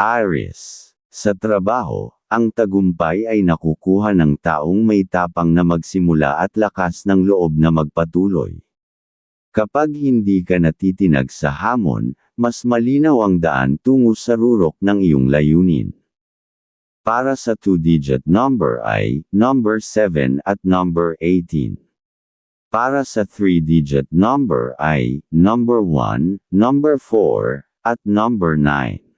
Aries. Sa trabaho, ang tagumpay ay nakukuha ng taong may tapang na magsimula at lakas ng loob na magpatuloy. Kapag hindi ka natitinag sa hamon, mas malinaw ang daan tungo sa rurok ng iyong layunin. Para sa two-digit number ay number 7 at number 18. Para sa three-digit number ay number 1, number 4, at number 9.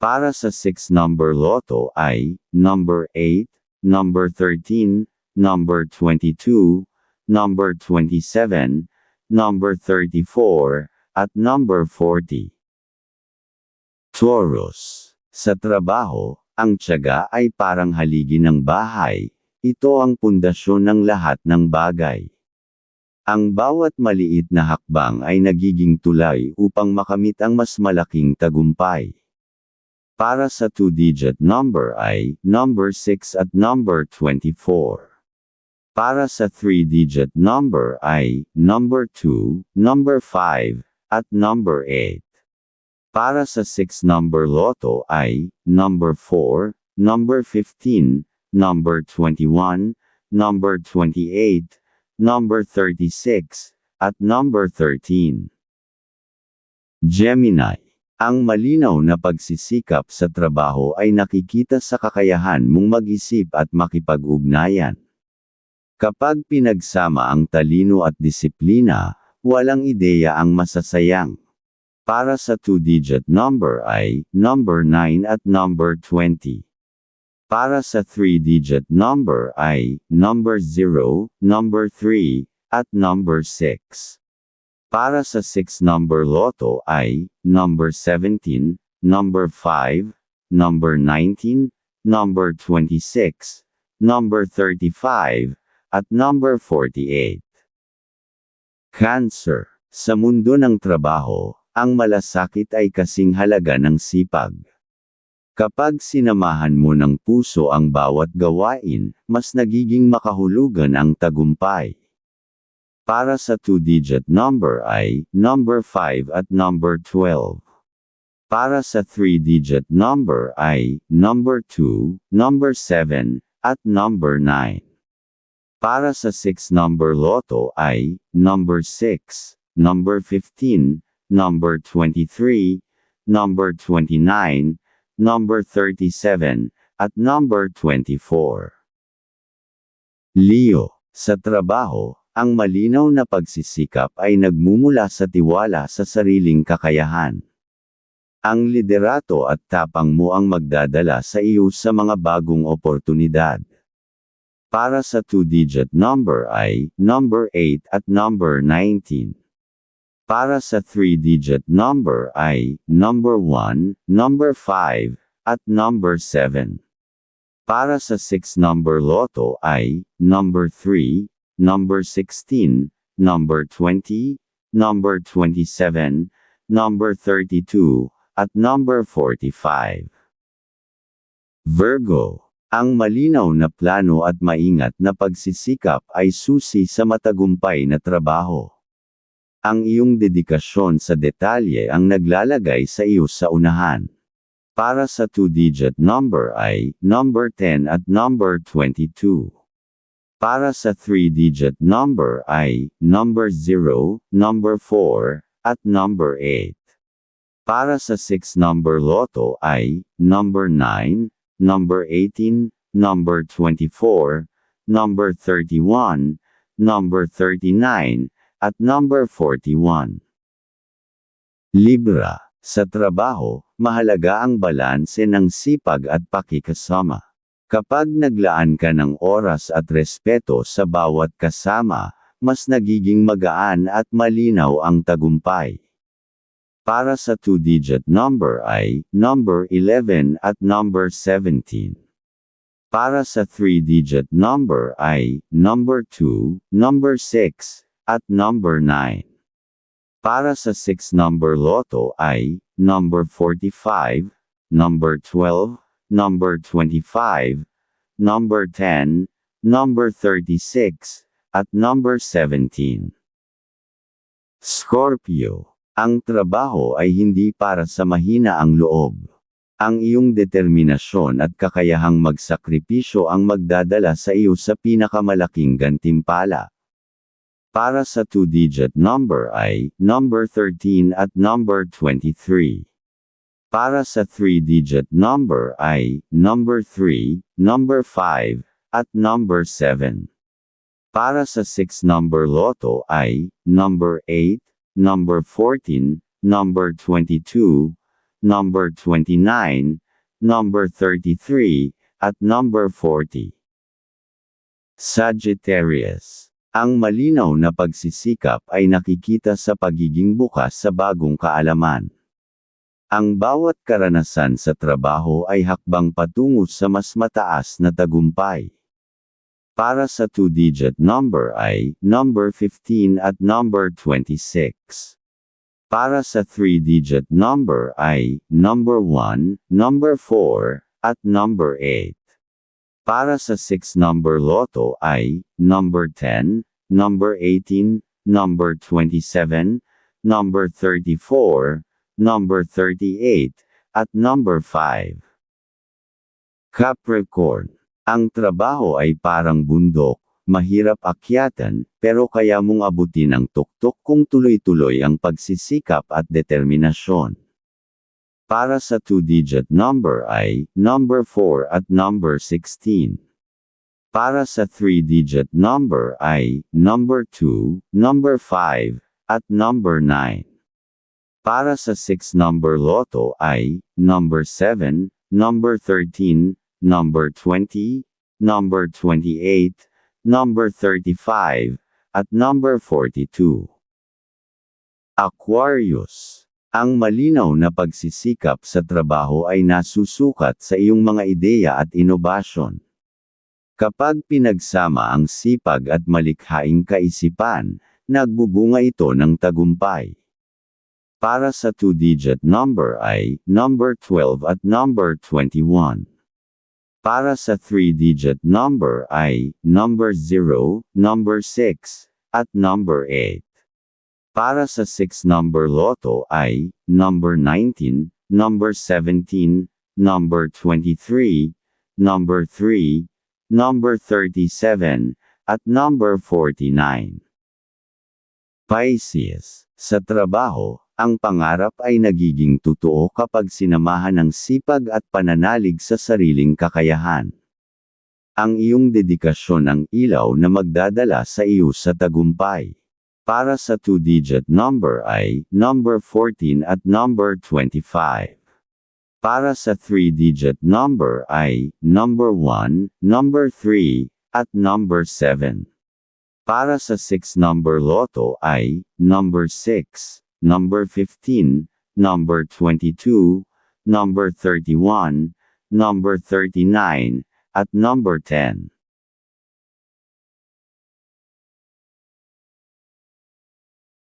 Para sa 6 number loto ay number 8, number 13, number 22, number 27, number 34, at number 40. Taurus. Sa trabaho, ang tiyaga ay parang haligi ng bahay. Ito ang pundasyon ng lahat ng bagay. Ang bawat maliit na hakbang ay nagiging tulay upang makamit ang mas malaking tagumpay. Para sa two-digit number ay number 6 at number 24. Para sa three-digit number ay number 2, number 5, at number 8. Para sa 6 number loto ay number 4, number 15, number 21, number 28, number 36, at number 13. Gemini ang malinaw na pagsisikap sa trabaho ay nakikita sa kakayahan mong mag-isip at makipag-ugnayan. Kapag pinagsama ang talino at disiplina, walang ideya ang masasayang. Para sa two-digit number ay number 9 at number 20. Para sa three-digit number ay number 0, number 3, at number 6. Para sa 6 number loto ay number 17, number 5, number 19, number 26, number 35, at number 48. Cancer. Sa mundo ng trabaho, ang malasakit ay kasing halaga ng sipag. Kapag sinamahan mo ng puso ang bawat gawain, mas nagiging makahulugan ang tagumpay. Para sa two-digit number ay number 5 at number 12. Para sa three-digit number ay number 2, number 7, at number 9. Para sa 6 number loto ay number 6, number 15, number 23, number 29, number 37, at number 24. Leo, sa trabaho, ang malinaw na pagsisikap ay nagmumula sa tiwala sa sariling kakayahan. Ang liderato at tapang mo ang magdadala sa iyo sa mga bagong oportunidad. Para sa two-digit number ay number 8 at number 19. Para sa three-digit number ay number 1, number 5, at number 7. Para sa 6 number loto ay number 3, number 16, number 20, number 27, number 32, at number 45. Virgo, ang malinaw na plano at maingat na pagsisikap ay susi sa matagumpay na trabaho. Ang iyong dedikasyon sa detalye ang naglalagay sa iyo sa unahan. Para sa two-digit number ay number 10 at number 22. Para sa three-digit number ay number 0, number 4, at number 8. Para sa 6 number loto ay number 9, number 18, number 24, number 31, number 39, at number 41. Libra, sa trabaho, mahalaga ang balanse ng sipag at pakikasama. Kapag naglaan ka ng oras at respeto sa bawat kasama, mas nagiging magaan at malinaw ang tagumpay. Para sa two-digit number ay number 11 at number 17. Para sa three-digit number ay number 2, number 6, at number 9. Para sa 6 number loto ay number 45, number 12, number 25, number 10, number 36, at number 17. Scorpio. Ang trabaho ay hindi para sa mahina ang loob. Ang iyong determinasyon at kakayahang magsakripisyo ang magdadala sa iyo sa pinakamalaking gantimpala. Para sa two-digit number ay number 13 at number 23. Para sa three-digit number ay number 3, number 5, at number 7. Para sa six-number loto ay number 8, number 14, number 22, number 29, number 33, at number 40. Sagittarius. Ang malinaw na pagsisikap ay nakikita sa pagiging bukas sa bagong kaalaman. Ang bawat karanasan sa trabaho ay hakbang patungo sa mas mataas na tagumpay. Para sa two-digit number ay number 15 at number 26. Para sa three-digit number ay number 1, number 4, at number 8. Para sa six-number loto ay number 10, number 18, number 27, number 34, number 38, at number 5. Capricorn. Ang trabaho ay parang bundok, mahirap akyatan, pero kaya mong abutin ang tuktok kung tuloy-tuloy ang pagsisikap at determinasyon. Para sa two-digit number ay number 4 at number 16. Para sa three-digit number ay number 2, number 5, at number 9. Para sa six-number loto ay number 7, number 13, number 20, number 28, number 35, at number 42. Aquarius. Ang malinaw na pagsisikap sa trabaho ay nasusukat sa iyong mga ideya at inobasyon. Kapag pinagsama ang sipag at malikhaing kaisipan, nagbubunga ito ng tagumpay. Para sa two-digit number ay number 12 at number 21. Para sa three-digit number ay number 0, number 6, at number 8. Para sa six-number loto ay number 19, number 17, number 23, number 3, number 37, at number 49. Pisces, sa trabaho, ang pangarap ay nagiging totoo kapag sinamahan ng sipag at pananalig sa sariling kakayahan. Ang iyong dedikasyon ang ilaw na magdadala sa iyo sa tagumpay. Para sa two-digit number ay number 14 at number 25. Para sa three-digit number ay number 1, number 3, at number 7. Para sa six-number loto ay number 6, number 15, number 22, number 31, number 39, at number 10.